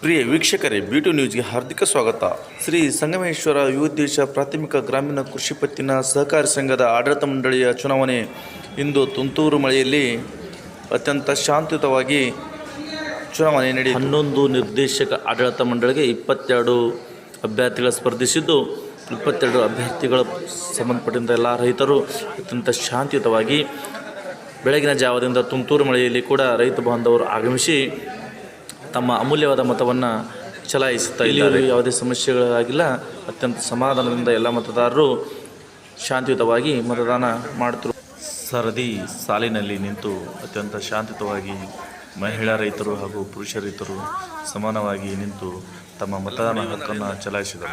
ಪ್ರಿಯ ವೀಕ್ಷಕರೇ B to ನ್ಯೂಸ್ಗೆ ಹಾರ್ದಿಕ ಸ್ವಾಗತ. ಶ್ರೀ ಸಂಗಮೇಶ್ವರ ಯುವದೇಶ ಪ್ರಾಥಮಿಕ ಗ್ರಾಮೀಣ ಕೃಷಿ ಪತ್ತಿನ ಸಹಕಾರಿ ಸಂಘದ ಆಡಳಿತ ಮಂಡಳಿಯ ಚುನಾವಣೆ ಇಂದು ತುಂತೂರು ಮಳೆಯಲ್ಲಿ ಅತ್ಯಂತ ಶಾಂತಿಯುತವಾಗಿ ಚುನಾವಣೆ ನಡೆಯಿತು. ಹನ್ನೊಂದು ನಿರ್ದೇಶಕ ಆಡಳಿತ ಮಂಡಳಿಗೆ ಇಪ್ಪತ್ತೆರಡು ಅಭ್ಯರ್ಥಿಗಳು ಸ್ಪರ್ಧಿಸಿದ್ದು, ಇಪ್ಪತ್ತೆರಡು ಅಭ್ಯರ್ಥಿಗಳ ಸಂಬಂಧಪಟ್ಟಂಥ ಎಲ್ಲ ರೈತರು ಅತ್ಯಂತ ಶಾಂತಿಯುತವಾಗಿ ಬೆಳಗಿನ ಜಾವದಿಂದ ತುಂತೂರು ಮಳೆಯಲ್ಲಿ ಕೂಡ ರೈತ ಬಾಂಧವರು ಆಗಮಿಸಿ ತಮ್ಮ ಅಮೂಲ್ಯವಾದ ಮತವನ್ನು ಚಲಾಯಿಸುತ್ತಾ ಇಲ್ಲಿ ಯಾವುದೇ ಸಮಸ್ಯೆಗಳಾಗಿಲ್ಲ. ಅತ್ಯಂತ ಸಮಾಧಾನದಿಂದ ಎಲ್ಲ ಮತದಾರರು ಶಾಂತಿಯುತವಾಗಿ ಮತದಾನ ಮಾಡುತ್ತಿರು ಸರದಿ ಸಾಲಿನಲ್ಲಿ ನಿಂತು ಅತ್ಯಂತ ಶಾಂತಿಯುತವಾಗಿ ಮಹಿಳಾ ರೈತರು ಹಾಗೂ ಪುರುಷ ರೈತರು ಸಮಾನವಾಗಿ ನಿಂತು ತಮ್ಮ ಮತದಾನ ಹಕ್ಕನ್ನು ಚಲಾಯಿಸಿದರು.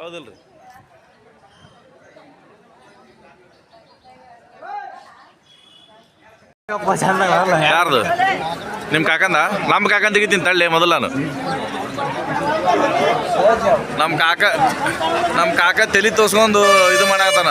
ಹೌದಲ್ರಿ. ಯಾರ್ದು? ನಿಮ್ಮ ಕಾಕಂದ? ನಮ್ಮ ಕಾಕಂದ ತೆಗಿತೀನಿ ತಳ್ಳಿ ಮೊದಲ ನಾನು. ನಮ್ಮ ಕಾಕ ನಮ್ಮ ಕಾಕ ತಲೆ ತೋರ್ಸ್ಕೊಂಡು ಇದು ಮಾಡಾಕತ್ತಾನ.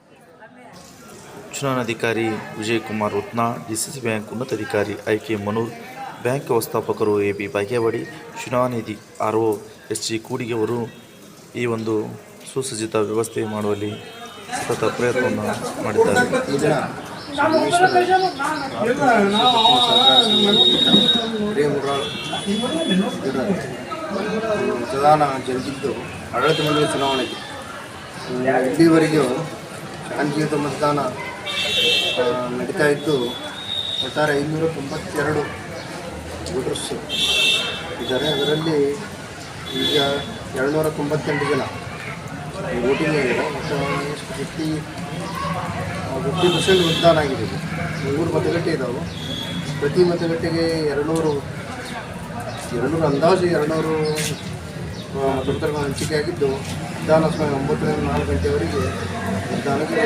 ಚುನಾವಣಾಧಿಕಾರಿ ವಿಜಯ್ ಕುಮಾರ್ ಉತ್ನಾ ಡಿಸಿಸಿ ಬ್ಯಾಂಕ್ ಉನ್ನತಾಧಿಕಾರಿ ಐ ಕೆ ಮನೂರ್ ಬ್ಯಾಂಕ್ ವ್ಯವಸ್ಥಾಪಕರು A B Bagewadi ಚುನಾವಣಾಧಿ R O S G Kudige ಅವರು ಈ ಒಂದು ಸುಸಜ್ಜಿತ ವ್ಯವಸ್ಥೆ ಮಾಡುವಲ್ಲಿ ಸತತ ಪ್ರಯತ್ನವನ್ನು ಮಾಡಿದ್ದಾರೆ. ಮತದಾನ ಜರುಗಿದ್ದು ಆಡಳಿತ ಮಂಡಳಿ ಚುನಾವಣೆಗೆ. ಇಲ್ಲಿವರೆಗೂ ಶಾಂತಿಯುತ ಮತದಾನ ನಡೀತಾ ಇದ್ದು ಒಟ್ಟಾರೆ ಐನೂರ ತೊಂಬತ್ತೆರಡು ವೋಟರ್ಸ್ ಇದ್ದಾರೆ. ಅದರಲ್ಲಿ ಈಗ ಏಳ್ನೂರ ತೊಂಬತ್ತೆಂಟು ಜನ ವೋಟಿಂಗ್ ಆಗಿದೆ ಮತ್ತು ಫಿಫ್ಟಿ ಫಿಫ್ಟಿ ಪರ್ಸೆಂಟ್ ಮತದಾನ ಆಗಿದೆ. ಮೂರು ಮತಗಟ್ಟೆ ಇದ್ದಾವೆ ಪ್ರತಿ ಮತಗಟ್ಟೆಗೆ ಎರಡುನೂರು ಎರಡುನೂರು ಅಂದಾಜು ಎರಡುನೂರು ಮತದಾರಗಳ ಹಂಚಿಕೆ ಆಗಿದ್ದು ಮತದಾನ ಸಮಯ ಒಂಬತ್ತರಿಂದ ನಾಲ್ಕು ಗಂಟೆಯವರೆಗೆ ಮತದಾನಕ್ಕೆ